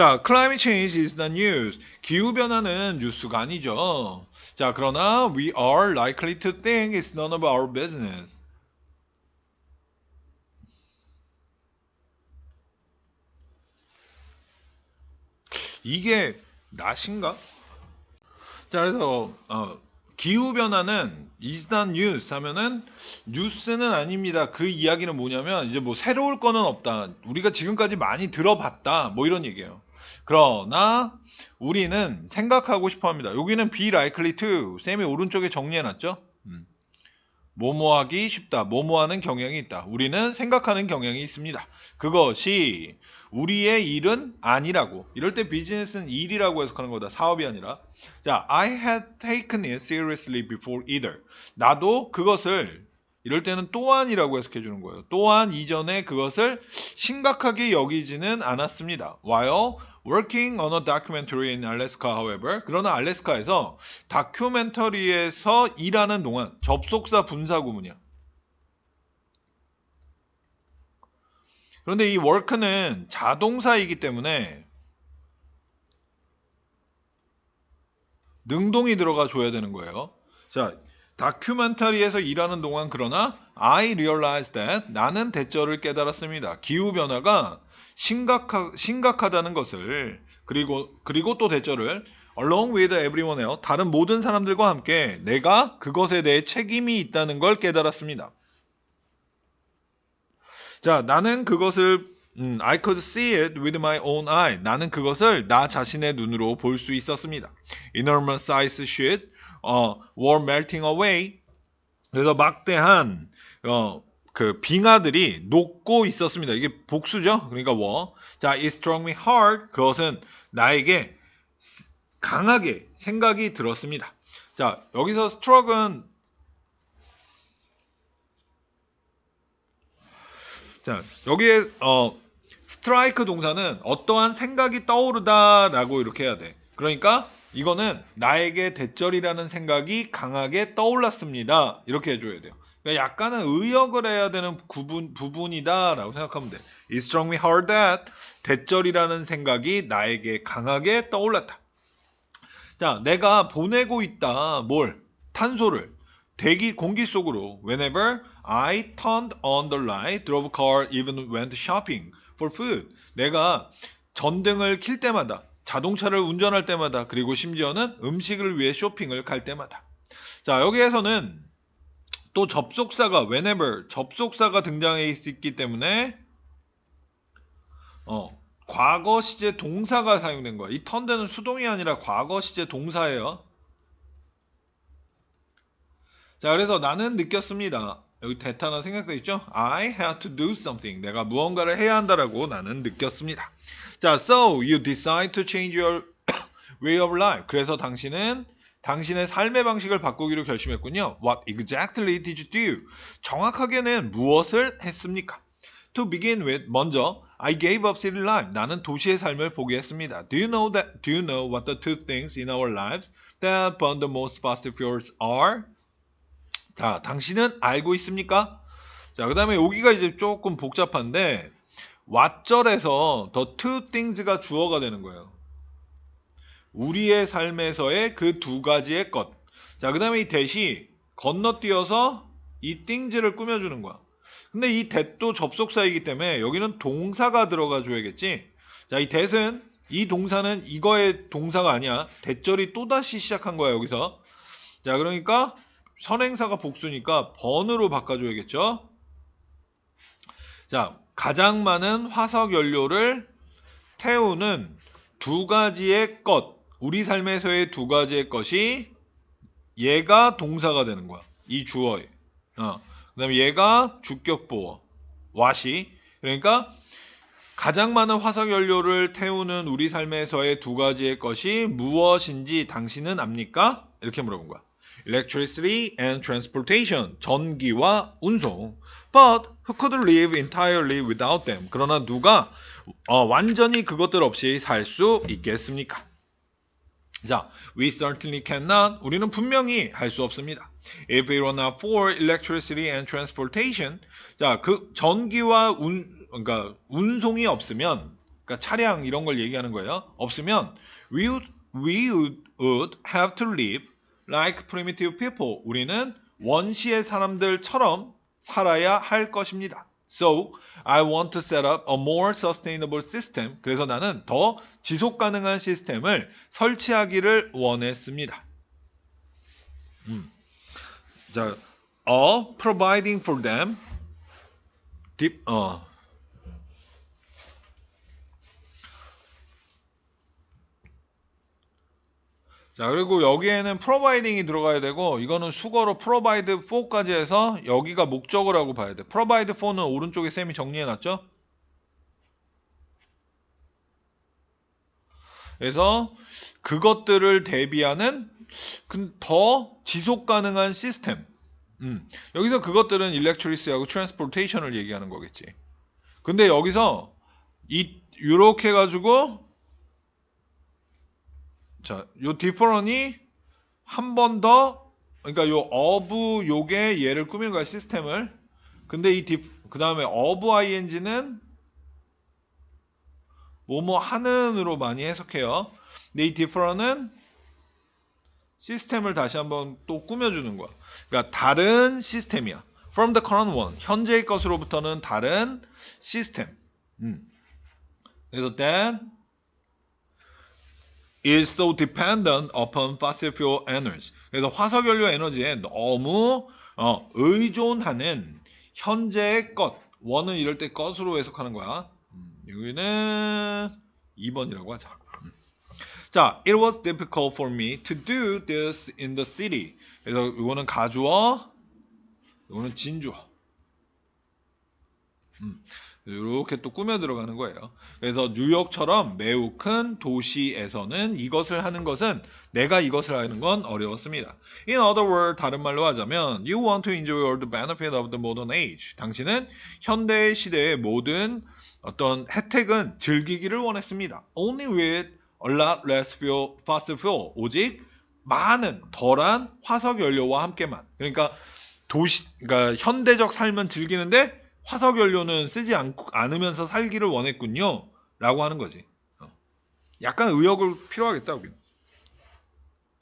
자, climate change is the news. 기후 변화는 뉴스가 아니죠. 자, 그러나 we are likely to think it's none of our business. 이게 낫인가? 자, 그래서 어, 기후 변화는 is not news 하면은 뉴스는 아닙니다. 그 이야기는 뭐냐면 이제 뭐 새로울 거는 없다. 우리가 지금까지 많이 들어봤다. 뭐 이런 얘기예요. 그러나 우리는 생각하고 싶어 합니다. 여기는 be likely to 쌤이 오른쪽에 정리해 놨죠? 음. 뭐뭐하기 쉽다. 뭐뭐하는 경향이 있다. 우리는 생각하는 경향이 있습니다. 그것이 우리의 일은 아니라고. 이럴 때 비즈니스는 일이라고 해석하는 거다. 사업이 아니라. 자, I had taken it seriously before either. 나도 그것을 이럴 때는 또한이라고 해석해 주는 거예요. 또한 이전에 그것을 심각하게 여기지는 않았습니다. While working on a documentary in Alaska, however, 그러나 알래스카에서 다큐멘터리에서 일하는 동안 접속사 분사 구문이야. 그런데 이 work는 자동사이기 때문에 능동이 들어가 줘야 되는 거예요. 자, 다큐멘터리에서 일하는 동안 그러나 I realized that 나는 대절을 깨달았습니다. 기후 변화가 심각하, 심각하다는 것을 그리고 그리고 또 대절을 along with everyone else 다른 모든 사람들과 함께 내가 그것에 대해 책임이 있다는 걸 깨달았습니다. 자, 나는 그것을 음, I could see it with my own eye. 나는 그것을 나 자신의 눈으로 볼 수 있었습니다. Enormous ice sheet 어, were melting away. 그래서 막대한 어, 그 빙하들이 녹고 있었습니다. 이게 복수죠. 그러니까 워. 자, struck me hard. 그것은 나에게 강하게 생각이 들었습니다. 자, 여기서 struck은 자, 여기에 어 스트라이크 동사는 어떠한 생각이 떠오르다라고 이렇게 해야 돼. 그러니까 이거는 나에게 대절이라는 생각이 강하게 떠올랐습니다. 이렇게 해줘야 돼요. 그러니까 약간은 의역을 해야 되는 구분, 부분이다라고 생각하면 돼. It struck me hard that 대절이라는 생각이 나에게 강하게 떠올랐다. 자, 내가 보내고 있다. 뭘? 탄소를. 대기 공기 속으로 whenever I turned on the light, drove car, even went shopping for food. 내가 전등을 킬 때마다 자동차를 운전할 때마다 그리고 심지어는 음식을 위해 쇼핑을 갈 때마다. 자, 여기에서는 또 접속사가 whenever 접속사가 등장해 있기 때문에 어, 과거 시제 동사가 사용된 거야. 이 턴드는 수동이 아니라 과거 시제 동사예요. 자, 그래서 나는 느꼈습니다. 여기 대타나 생각돼 있죠? I had to do something. 내가 무언가를 해야 한다라고 나는 느꼈습니다. 자, so you decide to change your way of life. 그래서 당신은 당신의 삶의 방식을 바꾸기로 결심했군요. What exactly did you do? 정확하게는 무엇을 했습니까? To begin with, 먼저 I gave up city life. 나는 도시의 삶을 포기했습니다. Do you know that? Do you know what the two things in our lives that burn the most fossil fuels are? 자, 당신은 알고 있습니까? 자, 그 다음에 여기가 이제 조금 복잡한데, 왓절에서 the two things가 주어가 되는 거예요. 우리의 삶에서의 그 두 가지의 것. 자, 그 다음에 이 대시 건너뛰어서 이 things를 꾸며주는 거야. 근데 이 that도 접속사이기 때문에 여기는 동사가 들어가 줘야겠지. 자, 이 that은 이 동사는 이거의 동사가 아니야. 대절이 또다시 시작한 거야, 여기서. 자, 그러니까 선행사가 복수니까 번으로 바꿔줘야겠죠. 자, 가장 많은 화석 연료를 태우는 두 가지의 것, 우리 삶에서의 두 가지의 것이 얘가 동사가 되는 거야. 이 주어에. 어. 그 다음에 얘가 주격보어, 와시. 그러니까 가장 많은 화석 연료를 태우는 우리 삶에서의 두 가지의 것이 무엇인지 당신은 압니까? 이렇게 물어본 거야. electricity and transportation, 전기와 운송. But who could live entirely without them? 그러나 누가 어, 완전히 그것들 없이 살 수 있겠습니까? 자, we certainly cannot. 우리는 분명히 할 수 없습니다. If it were not for electricity and transportation, 자, 그 전기와 운, 그러니까 운송이 없으면 그러니까 차량 이런 걸 얘기하는 거예요. 없으면 we would, we would, would have to live like primitive people. 우리는 원시의 사람들처럼 살아야 할 것입니다. So, I want to set up a more sustainable system. 그래서 나는 더 지속 가능한 시스템을 설치하기를 원했습니다. 음. 자, a providing for them. 딥, 어. 자, 그리고 여기에는 providing이 들어가야 되고, 이거는 수거로 provide for까지 해서 여기가 목적어라고 봐야 돼. provide for는 오른쪽에 쌤이 정리해놨죠? 그래서 그것들을 대비하는 그더 지속 가능한 시스템. 음, 여기서 그것들은 electricity하고 transportation을 얘기하는 거겠지. 근데 여기서 이 이렇게 해가지고 자, 요 different이 한 번 더 그러니까 요 of 요게 얘를 꾸미는 거야 시스템을. 근데 이그 다음에 of ing는 뭐뭐 하는으로 많이 해석해요. 근데 이 different은 시스템을 다시 한번 또 꾸며주는 거야. 그러니까 다른 시스템이야. From the current one, 현재의 것으로부터는 다른 시스템. 음. 그래서 that is so dependent upon fossil fuel energy. 그래서 화석 연료 에너지에 너무 어, 의존하는 현재의 것. 원은 이럴 때 것으로 해석하는 거야. 음, 여기는 2번이라고 하자. 음. 자, it was difficult for me to do this in the city. 그래서 이거는 가주어, 이거는 진주어. 음, 이렇게 또 꾸며 들어가는 거예요. 그래서 뉴욕처럼 매우 큰 도시에서는 이것을 하는 것은 내가 이것을 하는 건 어려웠습니다. In other words, 다른 말로 하자면, you want to enjoy all the benefit of the modern age. 당신은 현대 시대의 모든 어떤 혜택은 즐기기를 원했습니다. Only with a lot less fuel, fossil fuel. 오직 많은 덜한 화석 연료와 함께만. 그러니까 도시, 그러니까 현대적 삶은 즐기는데 화석 연료는 쓰지 않, 않으면서 살기를 원했군요. 라고 하는 거지. 어. 약간 의욕을 필요하겠다, 우리는.